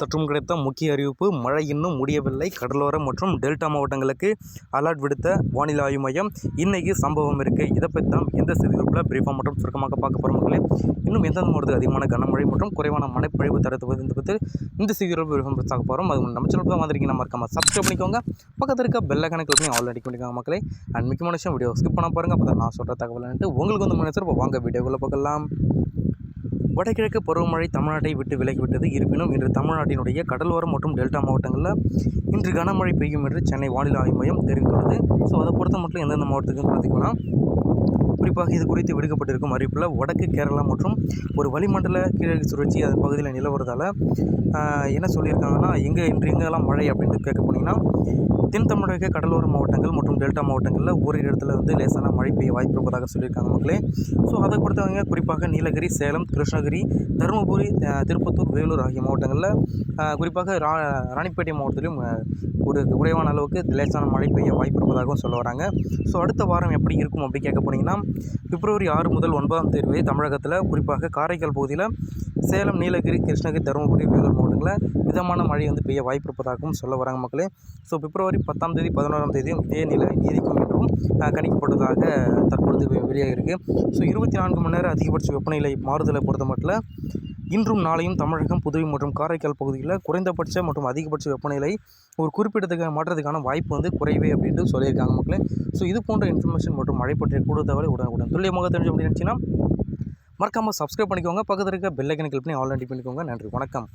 சற்றும் கிடைத்த முக்கிய அறிவிப்பு மழை இன்னும் முடியவில்லை. கடலோரம் மற்றும் டெல்டா மாவட்டங்களுக்கு அலர்ட் விடுத்த வானிலை ஆய்வு மையம் இன்னைக்கு சம்பவம் இருக்குது இதை பற்றி தான் எந்த செய்திகளுக்குள்ள பிரீஃபாக மற்றும் சுருக்கமாக பார்க்க போகிற மக்களே. இன்னும் எந்தெந்த மாவட்டத்தில் அதிகமான கனமழை மற்றும் குறைவான மழைப்பொழிவு தரத்து இந்த பற்றி இந்த செய்திகள் பிரீஃபாக பார்க்க போகிறோம் அது நம்ம சேனல் தான் வந்திருக்கீங்க மறக்காம சப்ஸ்கிரைப் பண்ணிக்கோங்க. பக்கத்தில் இருக்க பெல்ல கணக்கு பண்ணி அடிக்க பண்ணிக்கோங்க மக்களே. அண்ட் முக்கியமான விஷயம் வீடியோ ஸ்கிப் பண்ண பாருங்க. அப்போ நான் சொல்கிற தகவல் உங்களுக்கு வந்து மனசு இப்போ வாங்க வீடியோக்குள்ளே பார்க்கலாம் வடகிழக்கு பருவமழை தமிழ்நாட்டை விட்டு விலகிவிட்டது. இருப்பினும் இன்று தமிழ்நாட்டினுடைய கடலோரம் மற்றும் டெல்டா மாவட்டங்களில் இன்று கனமழை பெய்யும் என்று சென்னை வானிலை ஆய்வு மையம் தெரிவித்துள்ளது. ஸோ அதை பொறுத்த மட்டும் எந்தெந்த மாவட்டத்துக்கு பார்த்திங்கன்னா குறிப்பாக இது குறித்து விடுக்கப்பட்டிருக்கும் அறிவிப்பில் வடக்கு கேரளா மற்றும் ஒரு வளிமண்டல கீழக்கு சுழற்சி அதன் பகுதியில் நிலவுறதால என்ன சொல்லியிருக்காங்கன்னா எங்கே இன்று எங்கெல்லாம் மழை அப்படின்னு கேட்க போனீங்கன்னா தென் தமிழக கடலோர மாவட்டங்கள் மற்றும் டெல்டா மாவட்டங்களில் ஓரிரு இடத்துல வந்து லேசான மழை பெய்ய வாய்ப்பு இருப்பதாக சொல்லியிருக்காங்க மக்களே. ஸோ அதை பொறுத்தவங்க குறிப்பாக நீலகிரி சேலம் கிருஷ்ணகிரி தருமபுரி திருப்பத்தூர் வேலூர் ஆகிய மாவட்டங்களில் குறிப்பாக ரா ராணிப்பேட்டை மாவட்டத்திலும் ஒரு குறைவான அளவுக்கு லேசான மழை பெய்ய வாய்ப்பு இருப்பதாகவும் சொல்ல வராங்க. ஸோ அடுத்த வாரம் எப்படி இருக்கும் அப்படி கேட்க போனீங்கன்னா பிப்ரவரி ஆறு முதல் ஒன்பதாம் தேதி தமிழகத்தில் குறிப்பாக காரைக்கால் பகுதியில் சேலம் நீலகிரி கிருஷ்ணகிரி தருமபுரி வேலூர் மாவட்டங்களில் மிதமான மழை வந்து பெய்ய வாய்ப்பு இருப்பதாகவும் சொல்ல வராங்க மக்களே. ஸோ பிப்ரவரி பத்தாம் தேதி பதினோராம் தேதியும் இதே நிலை நீதிக்கும் என்றும் கணிக்கப்பட்டதாக தற்பொழுது வெளியாக வெளியாகிருக்கு ஸோ இருபத்தி நான்கு மணி நேரம் அதிகபட்ச வெப்பநிலை மாறுதலை பொறுத்த மட்டும் இன்றும் நாளையும் தமிழகம் புதுவை மற்றும் காரைக்கால் பகுதியில் குறைந்தபட்ச மற்றும் அதிகபட்ச வெப்பநிலை ஒரு குறிப்பிடத்தக்க மாற்றத்துக்கான வாய்ப்பு வந்து குறைவே அப்படின்ட்டு சொல்லியிருக்காங்க மக்களே. ஸோ இது போன்ற இன்ஃபர்மேஷன் மற்றும் மழை பற்றிய கூடுதல் தகவலை உடனுக்குடன் துல்லியமாக தெரிஞ்சு அப்படின்னு நினச்சிங்கன்னா மறக்காமல் சப்ஸ்கிரைப் பண்ணிக்கோங்க. பக்கத்தில் இருக்க பெல் ஐக்கனை கிளிக் பண்ணி ஆல்ரெடி பண்ணிக்கோங்க. நன்றி. வணக்கம்.